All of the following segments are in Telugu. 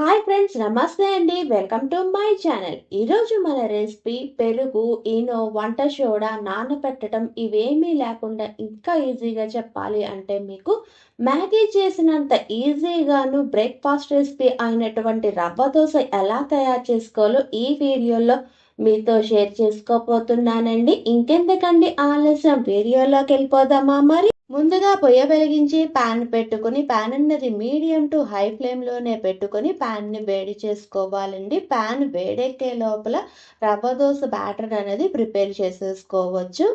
హాయ్ ఫ్రెండ్స్ నమస్తే అండి. Welcome to my channel. ఈరోజు మన రెసిపీ పెరుగు ఈనో వంట సోడా నానబెట్టడం ఇవేమీ లేకుండా ఇంకా ఈజీగా చెప్పాలి అంటే మీకు మ్యాగీ చేసినంత ఈజీగాను బ్రేక్ఫాస్ట్ రెసిపీ అయినటువంటి రవ్వ దోశ ఎలా తయారు చేసుకోవాలో ఈ వీడియోలో మీతో షేర్ చేసుకోబోతున్నానండి. ఇంకెందుకండి ఆలస్యం? వీడియోలోకి వెళ్ళిపోదామా మరి? ముందుగా పొయ్య వెలిగించి ప్యాన్ పెట్టుకుని ప్యాన్ అన్నది మీడియం టు హై ఫ్లేమ్లోనే పెట్టుకొని ప్యాన్ని వేడి చేసుకోవాలండి. ప్యాన్ వేడెక్కే లోపల రవ్వ దోశ బ్యాటర్ అనేది ప్రిపేర్ చేసేసుకోవచ్చు.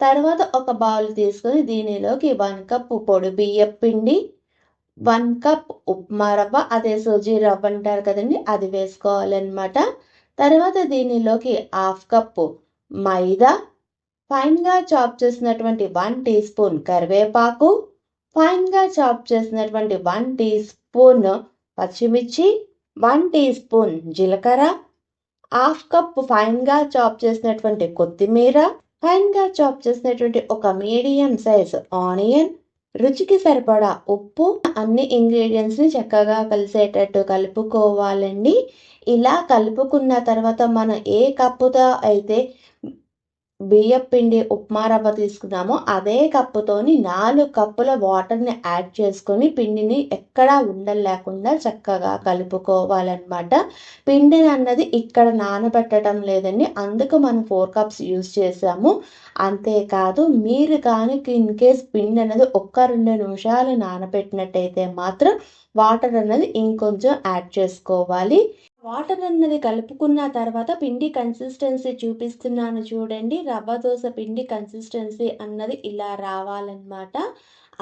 తర్వాత ఒక బౌల్ తీసుకొని దీనిలోకి వన్ కప్ పొడి బియ్యం పిండి వన్ కప్ ఉప్మా రవ్వ అదే సూజీ రవ్వ అంటారు కదండి అది వేసుకోవాలన్నమాట. తర్వాత దీనిలోకి హాఫ్ కప్పు మైదా ఫైన్గా చాప్ చేసినటువంటి వన్ టీ స్పూన్ కరివేపాకు ఫైన్గా చాప్ చేసినటువంటి వన్ టీ స్పూన్ పచ్చిమిర్చి వన్ టీ స్పూన్ జీలకర్ర హాఫ్ కప్ ఫైన్గా చాప్ చేసినటువంటి కొత్తిమీర ఫైన్గా చాప్ చేసినటువంటి ఒక మీడియం సైజ్ ఆనియన్ రుచికి సరిపడా ఉప్పు అన్ని ఇంగ్రీడియంట్స్ని చక్కగా కలిసేటట్టు కలుపుకోవాలండి. ఇలా కలుపుకున్న తర్వాత మనం ఏ కప్పుతో అయితే బియ్యం పిండి ఉప్మా రవ్వ తీసుకున్నామో అదే కప్పుతోని నాలుగు కప్పుల వాటర్ని యాడ్ చేసుకొని పిండిని ఎక్కడా ఉండలేకుండా చక్కగా కలుపుకోవాలన్నమాట. పిండిని అన్నది ఇక్కడ నానబెట్టడం లేదండి. అందుకు మనం ఫోర్ కప్స్ యూజ్ చేసాము అంతేకాదు మీరు కానీ ఇన్ కేస్ పిండి అనేది ఒక్క రెండు నిమిషాలు నానబెట్టినట్టయితే మాత్రం వాటర్ అన్నది ఇంకొంచెం యాడ్ చేసుకోవాలి. వాటర్ అన్నది కలుపుకున్న తర్వాత పిండి కన్సిస్టెన్సీ చూపిస్తున్నాను చూడండి. రవ్వ దోశ పిండి కన్సిస్టెన్సీ అన్నది ఇలా రావాలన్నమాట.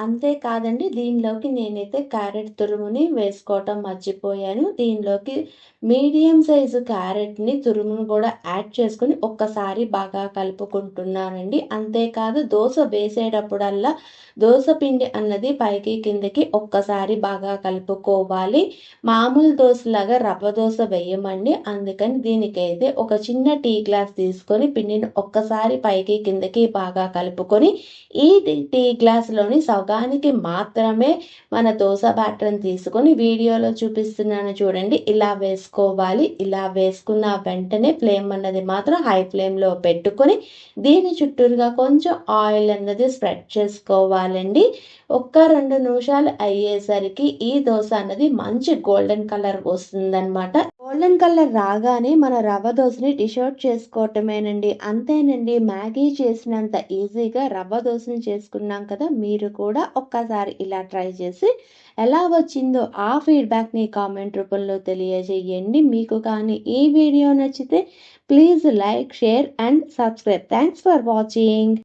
అంతేకాదండి దీనిలోకి నేనైతే క్యారెట్ తురుముని వేసుకోవటం మర్చిపోయాను. దీనిలోకి మీడియం సైజు క్యారెట్ని తురుమును కూడా యాడ్ చేసుకొని ఒక్కసారి బాగా కలుపుకుంటున్నానండి. అంతేకాదు దోశ వేసేటప్పుడల్లా దోశ పిండి అన్నది పైకి కిందకి ఒక్కసారి బాగా కలుపుకోవాలి. మామూలు దోశలాగా రవ్వ దోశ వేయమండి. అందుకని దీనికైతే ఒక చిన్న టీ గ్లాస్ తీసుకొని పిండిని ఒక్కసారి పైకి కిందకి బాగా కలుపుకొని ఈ టీ గ్లాస్లోని సగానికి మాత్రమే మన దోశ బ్యాటర్ని తీసుకొని వీడియోలో చూపిస్తున్నాను చూడండి. ఇలా వేసుకోవాలి. ఇలా వేసుకున్న వెంటనే ఫ్లేమ్ అన్నది మాత్రం హై ఫ్లేమ్లో పెట్టుకొని దీని చుట్టూరుగా కొంచెం ఆయిల్ అన్నది స్ప్రెడ్ చేసుకోవాలండి. ఒక్క రెండు నిమిషాలు అయ్యేసరికి ఈ దోశ అన్నది మంచి గోల్డెన్ కలర్ వస్తుందన్నమాట. గోల్డెన్ కలర్ రాగానే మన రవ్వ దోశని డిషౌట్ చేసుకోవటమేనండి. అంతేనండి మ్యాగీ చేసినంత ఈజీగా రవ్వ దోశని చేసుకున్నాం కదా మీరు కూడా ఒక్కసారి ఇలా ట్రై చేసి ఎలా వచ్చిందో ఆ ఫీడ్బ్యాక్ని కామెంట్ రూపంలో తెలియజేయండి. మీకు కానీ ఈ వీడియో నచ్చితే please like share and subscribe. Thanks for watching.